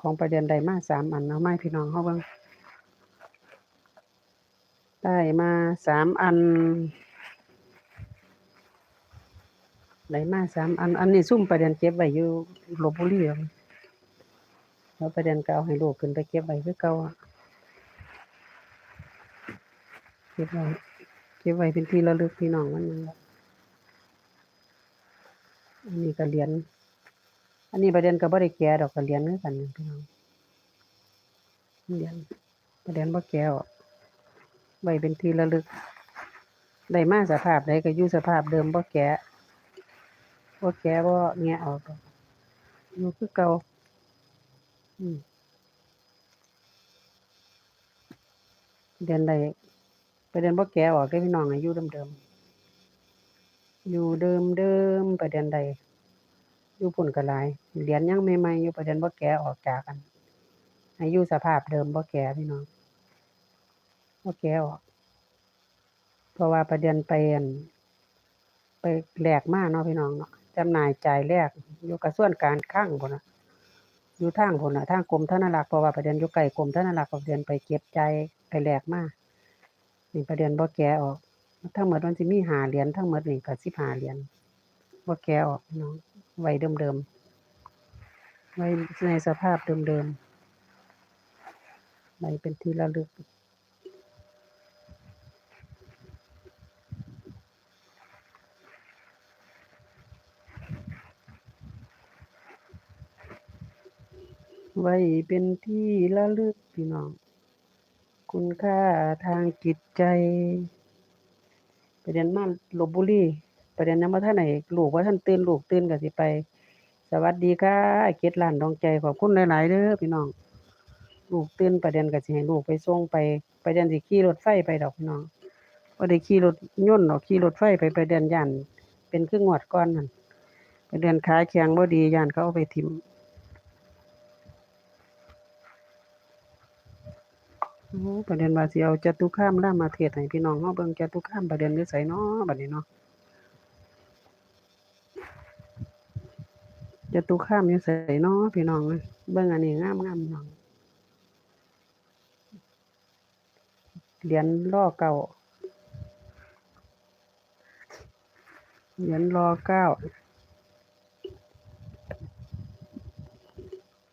ของประเด็นได้มาสามอันเอาไม้พี่น้องเขาบิ่งได้มาสามอันได้มาสามอัน อันนี้ซุ่มประเด็นเก็บไว้อยู่ลบบุรีแล้วประเด็นก็เอาให้ลูกขึ้นไปเก็บไว้คือเก่าอะเก็บไว้เก็บไว้เป็นที่ระลึกพี่น้องมันนึงอันนี้ก็เหรียญ อันนี้ประเด็นก็บ่ได้แก่ดอกก็เรียญคือกันพี่น้องเรียญประเด็นบ่แก่ออกไว้เป็นทีระลึกได้มาสภาพใดก็อยู่สภาพเดิมบ่แก่บ่แก่บ่แงะออกอกอยู่คือเก่าอืมเดือนใดประเด็นบ่แก่ออกเด้อพี่น้องอายุเดิมๆอยู่เดิมเดิมประเด็นใด อยู่พุ่นก็หลายเหรียญยังใหม่ๆอยู่ประเด็นบ่แก่ออกจากกันให้อยู่สภาพเดิมบ่แก่พี่น้องบ่แก่ออก เพราะว่าประเด็นไปอั่นไปแหลกมากเนาะพี่น้องเนาะจำหน่ายจ่ายแลกอยู่กระทรวงการคลังพุ่นน่ะอยู่ทางพุ่นน่ะทางกรมธนารักษ์เพราะว่าประเด็นอยู่ใกลกรมธนารักษ์ประเด็นไปเก็บใจไปแหลกมากนี่ประเด็นบ่แก่ออกทั้งหมดมันสิมีหาเหรียญทั้งหมดนี่ก็15เหรียญบ่แก่ออกพี่น้อง ไว้เดิมๆ ไว้ในสภาพเดิมๆ ไว้เป็นที่ระลึกไว้เป็นที่ระลึกพี่น้อง คุณค่าทางจิตใจประเด็นมาลพบุรี ประเด็นยังบ่ทันได้ลูกบ่ทันตื่นลูกตื่นก็สิไป สวัสดีค่ะเกดร้านดวงใจขอบคุณหลาย ๆเด้อพี่น้อง ลูกตื่นประเด็นก็สิให้ลูกไปส่งไปประเด็นสิขี่รถไฟไปดอกพี่น้องบ่ได้ขี่รถยนต์ดอกขี่รถไฟไปประเด็นย้านเป็นคืองวดก่อนนั่นประเด็นขาแข็งบ่ดีย้านเขาเอาไปถิ้มโอ้ประเด็นว่าสิเอาจตุคามรามาเทศให้พี่น้องเฮาเบิ่งจตุคามประเด็นอยู่ไสน้อบัดนี้เนาะ จะตุคามยู่ไสน้อพี่น้องเอ้ยเบิ่งอันนี้งามๆพี่น้องเหรียญรอเก้าเหรียญรอเก้า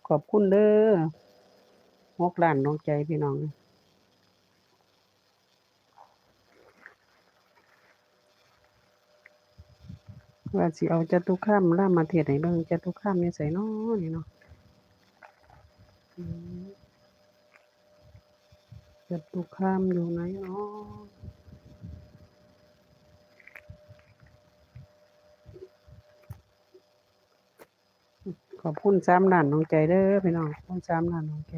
ขอบคุณเด้อหกล้านดวงใจพี่น้อง ว่าสิเอาจตุคามรามาเทศน์ให้เบิ่งจตุคามอยู่ไสน้อนี่เนาะอืมจตุคามอยู่ไหนเนาะขอบคุณสามล้านดวงใจเด้อพี่น้องขอบคุณสามล้านดวงใจ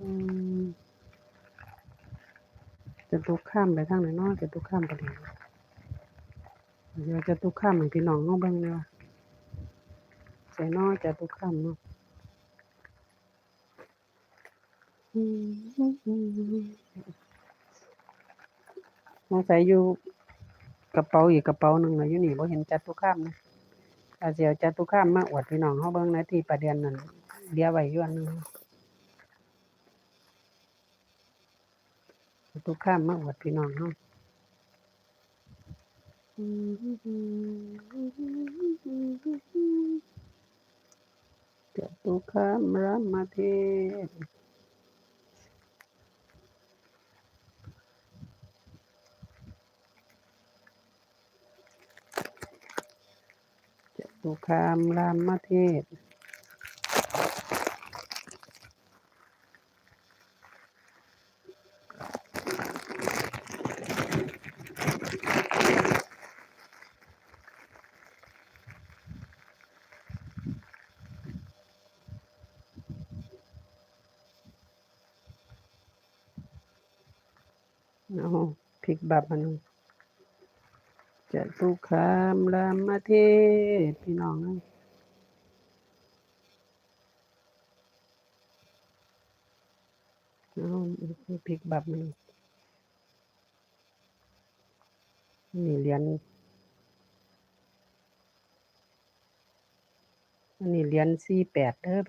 อืมจตุคามไปทางไหนเนาะจตุคามไปเลย เดี๋ยวจะตุคามให้พี่น้องเฮาเบิ่งเด้อว่าไสน้อจะตุคามเนาะมสงสัยอยู่กระเป๋าอีกกระเป๋าหนึ่งนะอยู่นี่บ่เห็นจัตุคามนะอาจสิเอาจตุคามมาอวดพี่น้องเฮาเบิ่งในที่ประเด็นนั่นเหลือไว้อยู่อันหนึงจตุคามมาอวดพี่น้องเฮา จตุคามรามเทพจตุคามรามเทศ เอาพิกบับอันนึงจตุคามรามเทศพี่น้องเอ้ยเอาพลิกบับมันนี่เหรียญอันนี้เหรียญ48เด้อ